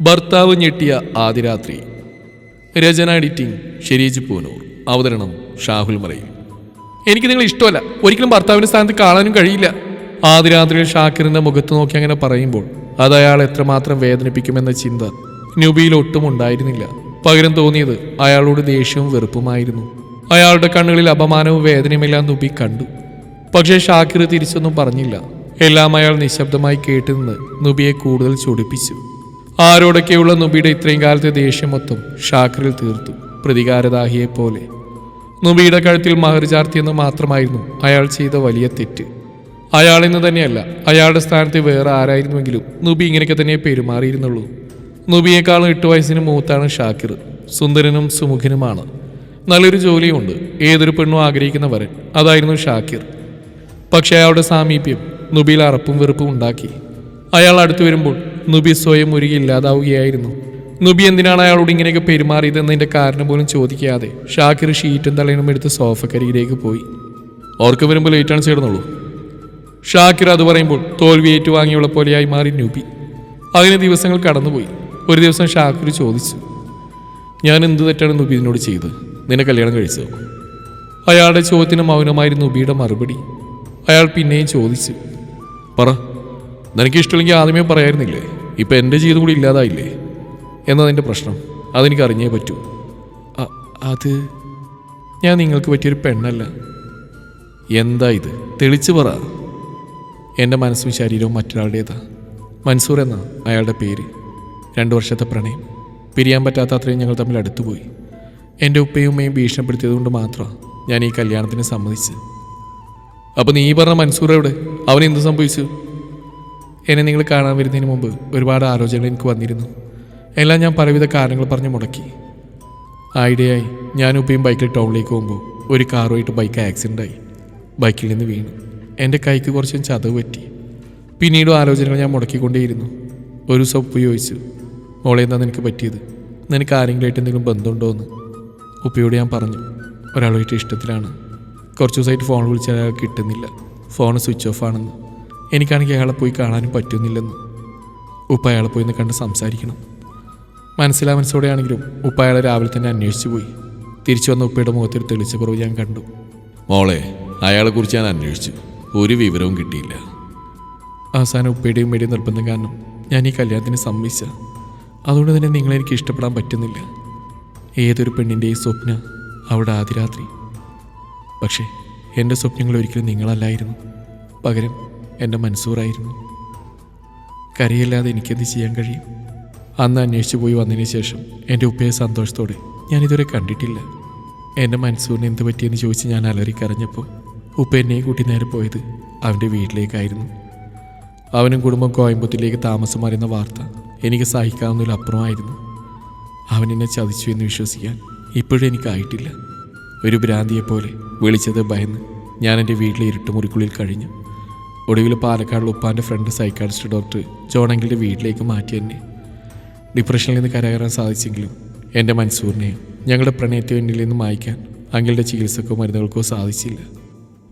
ഭർത്താവ് ഞെട്ടിയ ആദ്യ രാത്രി രചന എഡിറ്റിംഗ് ഷെരീജ് പൂനൂർ. അവതരണം ഷാഹുൽ മറയിൽ എനിക്ക് നിങ്ങൾ ഇഷ്ടമല്ല. ഒരിക്കലും ഭർത്താവിന്റെ സ്ഥാനത്ത് കാണാനും കഴിയില്ല. ആദിരാത്രിയിൽ രാത്രിയിൽ ഷാക്കിറിന്റെ മുഖത്ത് നോക്കി അങ്ങനെ പറയുമ്പോൾ അത് അയാൾ എത്രമാത്രം വേദനിപ്പിക്കുമെന്ന ചിന്ത നുബിയിൽ ഒട്ടും ഉണ്ടായിരുന്നില്ല. പകരം തോന്നിയത് അയാളോട് ദേഷ്യവും വെറുപ്പുമായിരുന്നു. അയാളുടെ കണ്ണുകളിൽ അപമാനവും വേദനയുമെല്ലാം നുബി കണ്ടു. പക്ഷേ ഷാക്കിർ തിരിച്ചൊന്നും പറഞ്ഞില്ല. എല്ലാം അയാൾ നിശബ്ദമായി കേട്ടുനിന്ന് നുബിയെ കൂടുതൽ ചൊടിപ്പിച്ചു. ആരോടൊക്കെയുള്ള നുബിയുടെ ഇത്രയും കാലത്തെ ദേഷ്യം മൊത്തം ഷാക്കറിൽ തീർത്തു. പ്രതികാരദാഹിയെ പോലെ നുബിയുടെ കഴുത്തിൽ മഹർ ചാർത്തിയെന്ന് മാത്രമായിരുന്നു അയാൾ ചെയ്ത വലിയ തെറ്റ്. അയാളെന്ന് തന്നെയല്ല അയാളുടെ സ്ഥാനത്ത് വേറെ ആരായിരുന്നുവെങ്കിലും നുബി ഇങ്ങനെയൊക്കെ തന്നെ പെരുമാറിയിരുന്നുള്ളൂ. നുബിയേക്കാളും എട്ട് വയസ്സിന് മൂത്താണ് ഷാക്കിർ. സുന്ദരനും സുമുഖനുമാണ്. നല്ലൊരു ജോലിയുണ്ട് ഏതൊരു പെണ്ണും ആഗ്രഹിക്കുന്ന വരൻ അതായിരുന്നു ഷാക്കിർ. പക്ഷേ അയാളുടെ സാമീപ്യം നുബിയിൽ അറപ്പും വെറുപ്പും ഉണ്ടാക്കി. അയാൾ അടുത്തു വരുമ്പോൾ നുബി സ്വയം ഒരുങ്ങി ഇല്ലാതാവുകയായിരുന്നു. നുബി എന്തിനാണ് അയാളോട് ഇങ്ങനെയൊക്കെ പെരുമാറിയതെന്നതിന്റെ കാരണം പോലും ചോദിക്കാതെ ഷാക്കിർ ഷീറ്റും തളയണം എടുത്ത് സോഫക്കരികിലേക്ക് പോയി. ഓർക്ക് വരുമ്പോൾ ലേറ്റാണ് ചേർന്നുള്ളൂ. ഷാക്കിർ അത് പറയുമ്പോൾ തോൽവി ഏറ്റുവാങ്ങിയുള്ള പോലെയായി മാറി നുബി. അങ്ങനെ ദിവസങ്ങൾ കടന്നുപോയി. ഒരു ദിവസം ഷാക്കിർ ചോദിച്ചു ഞാൻ എന്ത് തെറ്റാണ് നുബി ഇതിനോട് ചെയ്തത്? നിന്നെ കല്യാണം കഴിച്ചോ അയാളുടെ ചോദ്യത്തിന് മൗനമായിരുന്നു നുബിയുടെ മറുപടി. അയാൾ പിന്നെയും ചോദിച്ചു പറ നിനക്ക് ഇഷ്ടമില്ലെങ്കിൽ ആദ്യമേ പറയായിരുന്നില്ലേ? ഇപ്പം എന്റെ ജീവിതം കൂടി ഇല്ലാതായില്ലേ? എന്നതിന്റെ പ്രശ്നം അതെനിക്ക് അറിഞ്ഞേ പറ്റൂ അത് ഞാൻ നിങ്ങൾക്ക് പറ്റിയൊരു പെണ്ണല്ല. എന്താ ഇത്? തെളിച്ചു പറ. എന്റെ മനസ്സും ശരീരവും മറ്റൊരാളുടേതാ. മൻസൂർ എന്ന അയാളുടെ പേര്. രണ്ട് വർഷത്തെ പ്രണയം. പിരിയാൻ പറ്റാത്ത അത്രയും ഞങ്ങൾ തമ്മിൽ അടുത്തുപോയി. എന്റെ ഉപ്പയും ഉമ്മയും ഭീഷണിപ്പെടുത്തിയതുകൊണ്ട് മാത്രമാണ് ഞാൻ ഈ കല്യാണത്തിന് സമ്മതിച്ച്. അപ്പോൾ നീ പറഞ്ഞ മൻസൂർ എവിടെ? അവൻ എന്ത് സംഭവിച്ചു? എന്നെ നിങ്ങൾ കാണാൻ വരുന്നതിന് മുമ്പ് ഒരുപാട് ആലോചനകൾ എനിക്ക് വന്നിരുന്നു. എല്ലാം ഞാൻ പലവിധ കാരണങ്ങൾ പറഞ്ഞ് മുടക്കി. ആയിടെയായി ഞാൻ ഉപ്പയും ബൈക്കിൽ ടൗണിലേക്ക് പോകുമ്പോൾ ഒരു കാറുമായിട്ട് ബൈക്ക് ആക്സിഡന്റ് ആയി. ബൈക്കിൽ നിന്ന് വീണു. എന്റെ കൈക്ക് കുറച്ച് ചതവ് പറ്റി. പിന്നീടും ആലോചനകൾ ഞാൻ മുടക്കിക്കൊണ്ടേയിരുന്നു. ഒരു ദിവസം ഉപ്പ് ചോദിച്ചു മോളെ എന്താ നിനക്ക് പറ്റിയത്? നിനക്ക് ആരെങ്കിലുമായിട്ട് എന്തെങ്കിലും ബന്ധമുണ്ടോ എന്ന്? ഉപ്പയോട് ഞാൻ പറഞ്ഞു ഒരാളുമായിട്ട് ഇഷ്ടത്തിലാണ്. കുറച്ച് ദിവസമായിട്ട് ഫോൺ വിളിച്ചാൽ കിട്ടുന്നില്ല. ഫോൺ സ്വിച്ച് ഓഫ് ആണെന്ന്. എനിക്കാണെങ്കിൽ അയാളെ പോയി കാണാനും പറ്റുന്നില്ലെന്ന്. ഉപ്പ അയാളെ പോയി ഒന്ന് കണ്ട് സംസാരിക്കണം. മനസ്സിലാ മനസ്സോടെയാണെങ്കിലും ഉപ്പ അയാളെ രാവിലെ തന്നെ അന്വേഷിച്ചു പോയി. തിരിച്ചു വന്ന ഉപ്പയുടെ മുഖത്തൊരു തെളിച്ച കുറവ് ഞാൻ കണ്ടു. മോളെ അയാളെക്കുറിച്ച് ഞാൻ അന്വേഷിച്ചു. ഒരു വിവരവും കിട്ടിയില്ല. അവസാനം ഉപ്പയുടെയും ഉമ്മയുടെയും നിർബന്ധം കാരണം ഞാൻ ഈ കല്യാണത്തിന് സമ്മതിച്ച. അതുകൊണ്ട് തന്നെ നിങ്ങളെ എനിക്ക് ഇഷ്ടപ്പെടാൻ പറ്റുന്നില്ല. ഏതൊരു പെണ്ണിന്റെയും സ്വപ്ന അവിടെ ആദ്യരാത്രി പക്ഷേ എന്റെ സ്വപ്നങ്ങൾ ഒരിക്കലും നിങ്ങളല്ലായിരുന്നു. പകരം എന്റെ മൻസൂറായിരുന്നു കരയില്ലാതെ എനിക്കെന്ത് ചെയ്യാൻ കഴിയും? അന്ന് അന്വേഷിച്ചു പോയി വന്നതിന് ശേഷം എന്റെ ഉപ്പയെ സന്തോഷത്തോടെ ഞാൻ ഇതുവരെ കണ്ടിട്ടില്ല. എന്റെ മൻസൂറിന് എന്ത് പറ്റിയെന്ന് ചോദിച്ച് ഞാൻ അലറി കരഞ്ഞപ്പോൾ ഉപ്പ എന്നെയും കൂട്ടി നേരെ പോയത് അവന്റെ വീട്ടിലേക്കായിരുന്നു. അവനും കുടുംബം കോയമ്പത്തൂരിലേക്ക് താമസം മാറുന്ന വാർത്ത എനിക്ക് സഹിക്കാവുന്നതിലപ്പുറമായിരുന്നു അവൻ എന്നെ ചതിച്ചു എന്ന് വിശ്വസിക്കാൻ ഇപ്പോഴും എനിക്കായിട്ടില്ല. ഒരു ഭ്രാന്തിയെപ്പോലെ വിളിച്ചത് ഭയന്ന് ഞാൻ എന്റെ വീട്ടിലെ ഇരുട്ടുമുറിക്കുള്ളിൽ കഴിഞ്ഞു. ഒടുവിൽ പാലക്കാടുള്ള ഉപ്പാന്റെ ഫ്രണ്ട് സൈക്കാട്രിസ്റ്റ് ഡോക്ടർ ജോണങ്കിളുടെ വീട്ടിലേക്ക് മാറ്റി തന്നെ ഡിപ്രഷനിൽ നിന്ന് കരകയറാൻ സാധിച്ചെങ്കിലും എന്റെ മൻസൂറിനെയും ഞങ്ങളുടെ പ്രണയത്തെ എന്നിൽ നിന്ന് മായ്ക്കാൻ അങ്കിളുടെ ചികിത്സക്കോ മരുന്നുകൾക്കോ സാധിച്ചില്ല.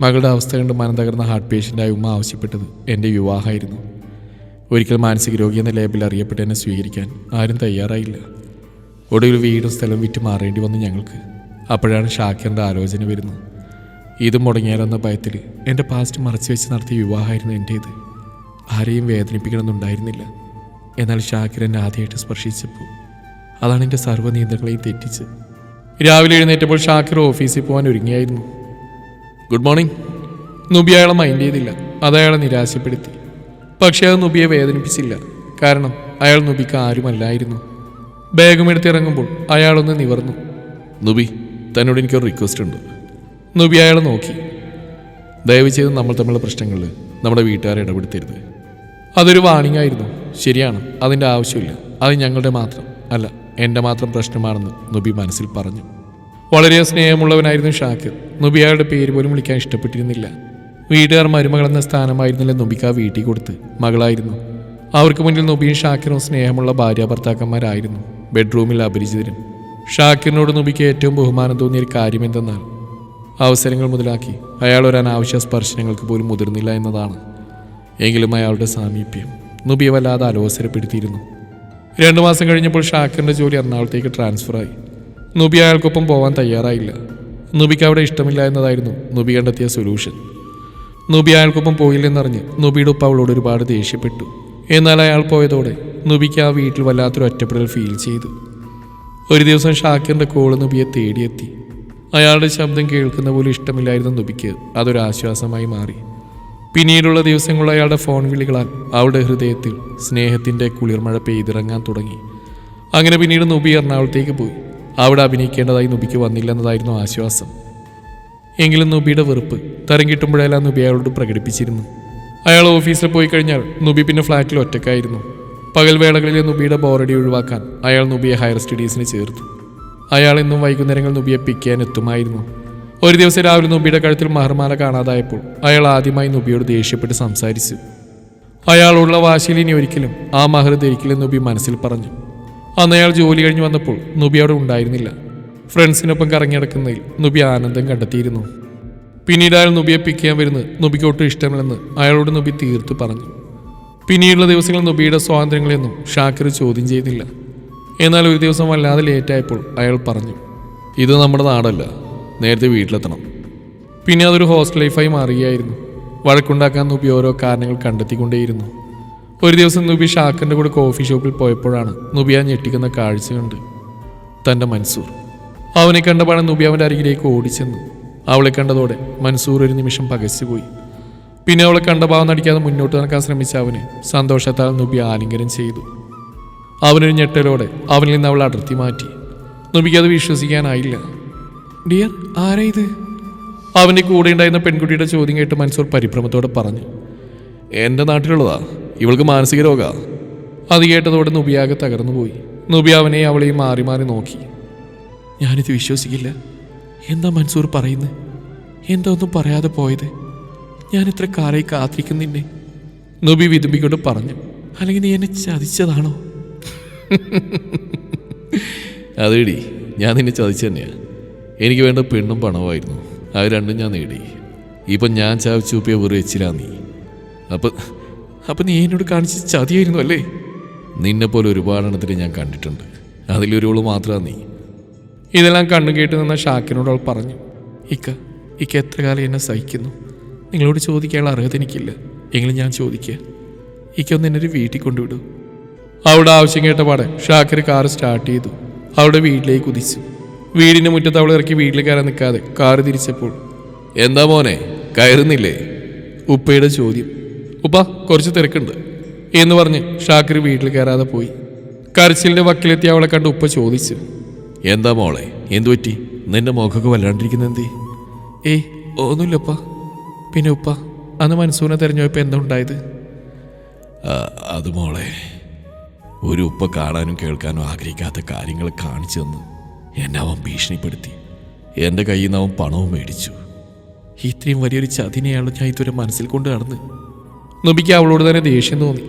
മകളുടെ അവസ്ഥ കണ്ട് മനം തകർന്ന ഹാർട്ട് പേഷ്യന്റായ ഉമ്മ ആവശ്യപ്പെട്ടത് എന്റെ വിവാഹമായിരുന്നു. ഒരിക്കൽ മാനസിക രോഗി എന്ന ലേബിൽ അറിയപ്പെട്ട് എന്നെ സ്വീകരിക്കാൻ ആരും തയ്യാറായില്ല. ഒടുവിൽ വീടും സ്ഥലം വിറ്റ് മാറേണ്ടി വന്നു ഞങ്ങൾക്ക്. അപ്പോഴാണ് ഷാക്കിറിന്റെ ആലോചന വരുന്നത്. ഇത് മുടങ്ങിയാലെന്ന ഭയത്തിൽ എന്റെ പാസ്റ്റ് മറച്ചു വെച്ച് നടത്തിയ വിവാഹമായിരുന്നു എന്റേത്. ആരെയും വേദനിപ്പിക്കണമെന്നുണ്ടായിരുന്നില്ല എന്നാൽ ഷാക്കിർ എന്നെ ആദ്യമായിട്ട് സ്പർശിച്ചപ്പോൾ അതാണ് എന്റെ സർവ നിയന്ത്രണങ്ങളെയും തെറ്റിച്ച്. രാവിലെ എഴുന്നേറ്റപ്പോൾ ഷാക്കിർ ഓഫീസിൽ പോകാൻ ഒരുങ്ങിയായിരുന്നു. ഗുഡ് മോർണിംഗ് നുബി അയാളെ മൈൻഡ് ചെയ്തില്ല. അത് അയാളെ നിരാശപ്പെടുത്തി. പക്ഷേ അത് നുബിയെ വേദനിപ്പിച്ചില്ല. കാരണം അയാൾ നുബിക്ക് ആരുമല്ലായിരുന്നു. ബാഗുമെടുത്തിറങ്ങുമ്പോൾ അയാളൊന്ന് നിവർന്നു. നുബി തന്നോട് എനിക്കൊരു റിക്വസ്റ്റ് ഉണ്ട്. നുബി അയാളെ നോക്കി. ദയവ് ചെയ്ത് നമ്മൾ തമ്മിലുള്ള പ്രശ്നങ്ങളിൽ നമ്മുടെ വീട്ടുകാരെ ഇടപെടുത്തരുത്. അതൊരു വാണിംഗ് ആയിരുന്നു. ശരിയാണ് അതിന്റെ ആവശ്യമില്ല. അത് ഞങ്ങളുടെ മാത്രം അല്ല എന്റെ മാത്രം പ്രശ്നമാണെന്ന് നുബി മനസ്സിൽ പറഞ്ഞു. വളരെ സ്നേഹമുള്ളവനായിരുന്നു ഷാക്കിർ. നുബി അയാളുടെ പേര് പോലും വിളിക്കാൻ ഇഷ്ടപ്പെട്ടിരുന്നില്ല. വീട്ടുകാർ മരുമകൾ എന്ന സ്ഥാനമായിരുന്നില്ല നുബിക്ക് ആ വീട്ടിൽ കൊടുത്ത്. മകളായിരുന്നു. അവർക്ക് മുന്നിൽ നുബിയും ഷാക്കിറും സ്നേഹമുള്ള ഭാര്യ ഭർത്താക്കന്മാരായിരുന്നു ബെഡ്റൂമിൽ അപരിചിതരും. ഷാക്കിറിനോട് നുബിക്ക് ഏറ്റവും ബഹുമാനം തോന്നിയ ഒരു കാര്യം എന്തെന്നാൽ അവസരങ്ങൾ മുതലാക്കി. അയാൾ ഒരു അനാവശ്യ സ്പർശനങ്ങൾക്ക് പോലും മുതിർന്നില്ല എന്നതാണ്. എങ്കിലും അയാളുടെ സാമീപ്യം നുബിയെ വല്ലാതെ അലോസരപ്പെടുത്തിയിരുന്നു. രണ്ടു മാസം കഴിഞ്ഞപ്പോൾ ഷാക്കറിന്റെ ജോലി എറണാകുളത്തേക്ക് ട്രാൻസ്ഫറായി നുബി അയാൾക്കൊപ്പം പോകാൻ തയ്യാറായില്ല. നുബിക്ക് അവിടെ ഇഷ്ടമില്ല എന്നതായിരുന്നു നുബി കണ്ടെത്തിയ സൊല്യൂഷൻ നുബി അയാൾക്കൊപ്പം പോയില്ലെന്നറിഞ്ഞ് നുബിയുടെ ഉപ്പ അവളോട് ഒരുപാട് ദേഷ്യപ്പെട്ടു. എന്നാൽ അയാൾ പോയതോടെ നുബിക്ക് ആ വീട്ടിൽ വല്ലാത്തൊരു ഒറ്റപ്പെടൽ ഫീൽ ചെയ്തു. ഒരു ദിവസം ഷാക്കിറിന്റെ കോൾ നുബിയെ തേടിയെത്തി. അയാളുടെ ശബ്ദം കേൾക്കുന്ന പോലും ഇഷ്ടമില്ലായിരുന്നു നുബിക്ക്. അതൊരു ആശ്വാസമായി മാറി. പിന്നീടുള്ള ദിവസങ്ങളിൽ അയാളുടെ ഫോൺ വിളികളാൽ അവളുടെ ഹൃദയത്തിൽ സ്നേഹത്തിന്റെ കുളിർമഴ പെയ്തിറങ്ങാൻ തുടങ്ങി. അങ്ങനെ പിന്നീട് നുബി എറണാകുളത്തേക്ക് പോയി. അവിടെ അഭിനയിക്കേണ്ടതായി നുബിക്ക് വന്നില്ലെന്നതായിരുന്നു ആശ്വാസം. എങ്കിലും നുബിയുടെ വെറുപ്പ് തരം കിട്ടുമ്പോഴെല്ലാം നുബി അയാളോട് പ്രകടിപ്പിച്ചിരുന്നു. അയാൾ ഓഫീസിൽ പോയി കഴിഞ്ഞാൽ നുബി പിന്നെ ഫ്ലാറ്റിൽ ഒറ്റക്കായിരുന്നു പകൽ വേളകളിലെ നുബിയുടെ ബോറടി ഒഴിവാക്കാൻ അയാൾ നുബിയെ ഹയർ സ്റ്റഡീസിന് ചേർത്തു. അയാൾ ഇന്നും വൈകുന്നേരങ്ങൾ നുബിയെ പിക്ക് ചെയ്യാൻ എത്തുമായിരുന്നു. ഒരു ദിവസം രാവിലെ നുബിയുടെ കഴുത്തിൽ മഹർമാല കാണാതായപ്പോൾ അയാൾ ആദ്യമായി നുബിയോട് ദേഷ്യപ്പെട്ട് സംസാരിച്ചു. അയാളുള്ള വാശിയിൽ ഇനി ഒരിക്കലും ആ മഹർ ധരിക്കില്ലെന്ന് നുബി മനസ്സിൽ പറഞ്ഞു. അന്ന് അയാൾ ജോലി കഴിഞ്ഞ് വന്നപ്പോൾ നുബി അവിടെ ഉണ്ടായിരുന്നില്ല. ഫ്രണ്ട്സിനൊപ്പം കറങ്ങി നടക്കുന്നതിൽ നുബി ആനന്ദം കണ്ടെത്തിയിരുന്നു. പിന്നീട് അയാൾ നുബിയെ പിക്ക് ചെയ്യാൻ വരുന്നത് നുബിക്ക് ഒട്ടും ഇഷ്ടമില്ലെന്ന് അയാളോട് നുബി തീർത്തു പറഞ്ഞു. പിന്നീടുള്ള ദിവസങ്ങളിൽ നുബിയുടെ സ്വാതന്ത്ര്യങ്ങളെയൊന്നും ഷാക്കിർ ചോദ്യം ചെയ്തില്ല. എന്നാൽ ഒരു ദിവസം വല്ലാതെ ലേറ്റായപ്പോൾ അയാൾ പറഞ്ഞു ഇത് നമ്മുടെ നാടല്ല നേരത്തെ വീട്ടിലെത്തണം. പിന്നെ അതൊരു ഹോസ്റ്റൽ ലൈഫായി മാറുകയായിരുന്നു. വഴക്കുണ്ടാക്കാൻ നൂപ്പി ഓരോ കാരണങ്ങൾ കണ്ടെത്തിക്കൊണ്ടേയിരുന്നു. ഒരു ദിവസം നൂപി ഷാക്കിന്റെ കൂടെ കോഫി ഷോപ്പിൽ പോയപ്പോഴാണ് നുബി ആ ഞെട്ടിക്കുന്ന കാഴ്ച കണ്ട് തന്റെ മൻസൂർ. അവനെ കണ്ടപ്പോഴാണ് നൂബി അവന്റെ അരികിലേക്ക് ഓടിച്ചെന്നു. അവളെ കണ്ടതോടെ മൻസൂർ ഒരു നിമിഷം പകച്ചുപോയി. പിന്നെ അവളെ കണ്ട ഭാവം നടിക്കാതെ മുന്നോട്ട് നടക്കാൻ ശ്രമിച്ച അവന് സന്തോഷത്താൽ നൂബി ആലിംഗനം ചെയ്തു. അവനൊരു ഞെട്ടലോടെ അവനിൽ നിന്ന് അവൾ അടർത്തി മാറ്റി. നുബിക്ക് അത് വിശ്വസിക്കാനായില്ല. ഡിയർ ആരാ ഇത്? അവന്റെ കൂടെ ഉണ്ടായിരുന്ന പെൺകുട്ടിയുടെ ചോദ്യം കേട്ട് മൻസൂർ പരിഭ്രമത്തോടെ പറഞ്ഞു. എന്റെ നാട്ടിലുള്ളതാ. ഇവൾക്ക് മാനസിക രോഗമാണ് അത് കേട്ടതോടെ നുബിയാകെ തകർന്നു പോയി. നുബി അവനെ അവളെയും മാറി മാറി നോക്കി. ഞാനിത് വിശ്വസിക്കില്ല. എന്താ മൻസൂർ പറയുന്നത് എന്താ ഒന്നും പറയാതെ പോയത്? ഞാൻ ഇത്ര കാലായി കാത്തിരിക്കുന്നിന്നെ നുബി വിതുമ്പിക്കൊണ്ട് പറഞ്ഞു. അല്ലെങ്കിൽ നീ എന്നെ ചതിച്ചതാണോ? അതേടി ഞാൻ നിന്നെ ചതിച്ചു തന്നെയാ. എനിക്ക് വേണ്ട പെണ്ണും പണമായിരുന്നു അത് രണ്ടും ഞാൻ നേടി. ഇപ്പം ഞാൻ ചാവിച്ചൂപ്പിയ വെറും എച്ചിലാ നീ. അപ്പം അപ്പൊ നീ എന്നോട് കാണിച്ച് ചതിയായിരുന്നു അല്ലേ? നിന്നെ പോലെ ഒരുപാടെണ്ണത്തിന് ഞാൻ കണ്ടിട്ടുണ്ട്. അതിലൊരുവൾ മാത്രമാണ് നീ. ഇതെല്ലാം കണ്ണു കേട്ട് നിന്ന ഷാക്കിനോട് അവൾ പറഞ്ഞു ഇക്ക ഇക്ക എത്ര കാലം എന്നെ സഹിക്കുന്നു? നിങ്ങളോട് ചോദിക്കാനുള്ള അർഹത എനിക്കില്ല. എങ്കിലും ഞാൻ ചോദിക്കുക ഇക്ക ഒന്ന് എന്നെ ഒരു വീട്ടിൽ കൊണ്ടുവിടൂ. അവളുടെ ആവശ്യം കേട്ട പാടെ ഷാക്കിർ കാർ സ്റ്റാർട്ട് ചെയ്തു. അവളുടെ വീട്ടിലേക്ക് കുതിച്ചു. വീടിന്റെ മുറ്റത്ത് അവൾ ഇറക്കി വീട്ടിൽ കയറാൻ നിൽക്കാതെ കാർ തിരിച്ചപ്പോൾ എന്താ മോനെ കയറുന്നില്ലേ? ഉപ്പയുടെ ചോദ്യം. ഉപ്പ കുറച്ച് തിരക്കുണ്ട് എന്ന് പറഞ്ഞ് ഷാക്കിർ വീട്ടിൽ കയറാതെ പോയി. കരച്ചിലിന്റെ വക്കിലെത്തി അവളെ കണ്ട് ഉപ്പ ചോദിച്ചു. എന്താ മോളെ എന്തു പറ്റി? നിന്റെ മുഖമൊക്കെ വല്ലാണ്ടിരിക്കുന്ന എന്തേ? ഏയ് ഒന്നുമില്ലപ്പ. പിന്നെ ഉപ്പ അന്ന് മൻസൂനെ തെരഞ്ഞെടുപ്പ് എന്താ ഉണ്ടായത്? അത് മോളെ ഒരു ഉപ്പ കാണാനും കേൾക്കാനും ആഗ്രഹിക്കാത്ത കാര്യങ്ങൾ കാണിച്ചു തന്ന്. എന്നെ അവൻ ഭീഷണിപ്പെടുത്തി. എന്റെ കയ്യിൽ നിന്ന് അവൻ പണവും മേടിച്ചു. ഇത്രയും വലിയൊരു ചതിനെയാണ് ഞാൻ ഇതുവരെ മനസ്സിൽ കൊണ്ട് നടന്ന്. നബിക്ക് അവളോട് തന്നെ ദേഷ്യം തോന്നി.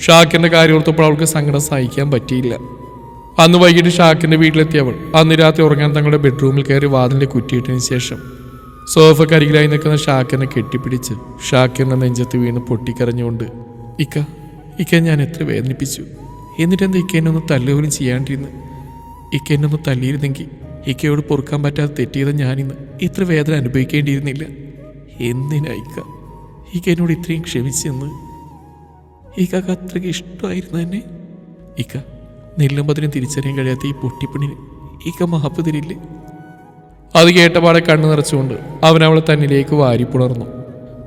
ഷാക്കിന്റെ കാര്യം ഓർത്തപ്പോൾ അവൾക്ക് സങ്കടം സഹിക്കാൻ പറ്റിയില്ല. അന്ന് വൈകിട്ട് ഷാക്കിന്റെ വീട്ടിലെത്തിയവൾ അന്ന് രാത്രി ഉറങ്ങാൻ തങ്ങളുടെ ബെഡ്റൂമിൽ കയറി വാതിലിന്റെ കുറ്റിയിട്ടതിന് ശേഷം സോഫക്കരികിലായി നിൽക്കുന്ന ഷാക്കിനെ കെട്ടിപ്പിടിച്ച് ഷാക്കിന്റെ നെഞ്ചത്ത് വീണ് പൊട്ടിക്കരഞ്ഞുകൊണ്ട് ഇക്ക ഇക്ക ഞാൻ എത്ര വേദനിപ്പിച്ചു. എന്നിട്ടെന്താ ഇക്ക എന്നെ ഒന്ന് തല്ലുപോലും ചെയ്യാണ്ടിരുന്ന്? ഇക്ക എന്നെ ഒന്ന് തല്ലിയിരുന്നെങ്കിൽ ഇക്കയോട് പൊറുക്കാൻ പറ്റാതെ തെറ്റിയത് ഞാനിന്ന്. ഇത്ര വേദന അനുഭവിക്കേണ്ടിയിരുന്നില്ല. എന്തിനായിക്ക ഇക്ക? എന്നോട് ഇത്രയും ക്ഷമിച്ചെന്ന്. ഇക്കക്ക് അത്രയ്ക്ക് ഇഷ്ടമായിരുന്നു തന്നെ? ഇക്ക നെല്ലുമ്പതിനും തിരിച്ചറിയാൻ കഴിയാത്ത ഈ പൊട്ടിപ്പണിന് ഇക്ക മാപ്പ് തരില്ലേ? അത് കേട്ടപാടെ കണ്ണു നിറച്ചുകൊണ്ട് അവൻ അവളെ തന്നിലേക്ക് വാരിപ്പുണർന്നു.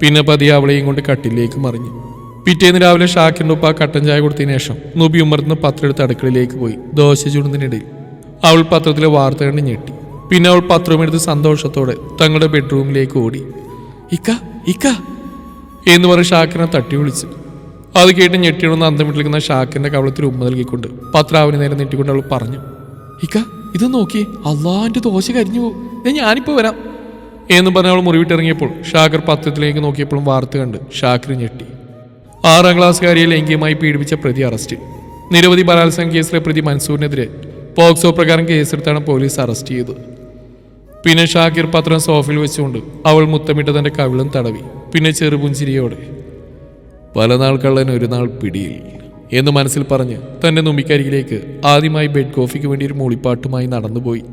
പിന്നെ പതിയെ അവളെയും കൊണ്ട് കട്ടിലേക്ക് മറിഞ്ഞു. പിറ്റേന്ന് രാവിലെ ഷാക്കിന്റെ ഉപ്പ കട്ടൻ ചായ കൊടുത്തതിന് ശേഷം നൂബി ഉമ്മർന്ന് പത്രം എടുത്ത് അടുക്കളയിലേക്ക് പോയി ദോശ ചുടുന്നതിനിടയിൽ. അവൾ പത്രത്തിലെ വാർത്ത കണ്ട് ഞെട്ടി. പിന്നെ അവൾ പത്രമെടുത്ത് സന്തോഷത്തോടെ തങ്ങളുടെ ബെഡ്റൂമിലേക്ക് ഓടി. ഇക്ക ഇക്ക എന്ന് പറഞ്ഞ് ഷാക്കിനെ തട്ടി വിളിച്ചു. അത് കേട്ട് ഞെട്ടിയണമെന്ന് അന്തം വിട്ടിരിക്കുന്ന ഷാക്കിന്റെ കവളത്തിൽ ഉമ്മ നൽകിക്കൊണ്ട് പത്രാവിന് നേരെ നീട്ടിക്കൊണ്ട് അവൾ പറഞ്ഞു ഇക്ക ഇത് നോക്കി അള്ളാന്റെ ദോശ കരിഞ്ഞു പോകും ഞാനിപ്പോൾ ഞാനിപ്പോ വരാം. എന്ന് പറഞ്ഞ് അവൾ മുറിവിട്ടിറങ്ങിയപ്പോൾ ഷാക്കർ പത്രത്തിലേക്ക് നോക്കിയപ്പോഴും വാർത്ത കണ്ട് ഷാക്കിർ ഞെട്ടി. ആറാം ക്ലാസ്സുകാരിയെ ലൈംഗികമായി പീഡിപ്പിച്ച പ്രതി അറസ്റ്റ്. നിരവധി ബലാത്സംഗ കേസിലെ പ്രതി മൻസൂറിനെതിരെ പോക്സോ പ്രകാരം കേസെടുത്താണ് പോലീസ് അറസ്റ്റ് ചെയ്തത്. പിന്നെ ഷാക്കിർ പത്രം സോഫിൽ വെച്ചുകൊണ്ട് അവൾ മുത്തമിട്ട് തന്റെ കവിളും തടവി. പിന്നെ ചെറുപുഞ്ചിരിയോടെ പല നാൾ കള്ളൻ ഒരു നാൾ പിടിയിൽ എന്ന് മനസ്സിൽ പറഞ്ഞ് തന്റെ നുമ്മിക്കരികിലേക്ക് ആദ്യമായി ബെഡ് കോഫിക്ക് വേണ്ടി ഒരു മൂളിപ്പാട്ടുമായി നടന്നുപോയി.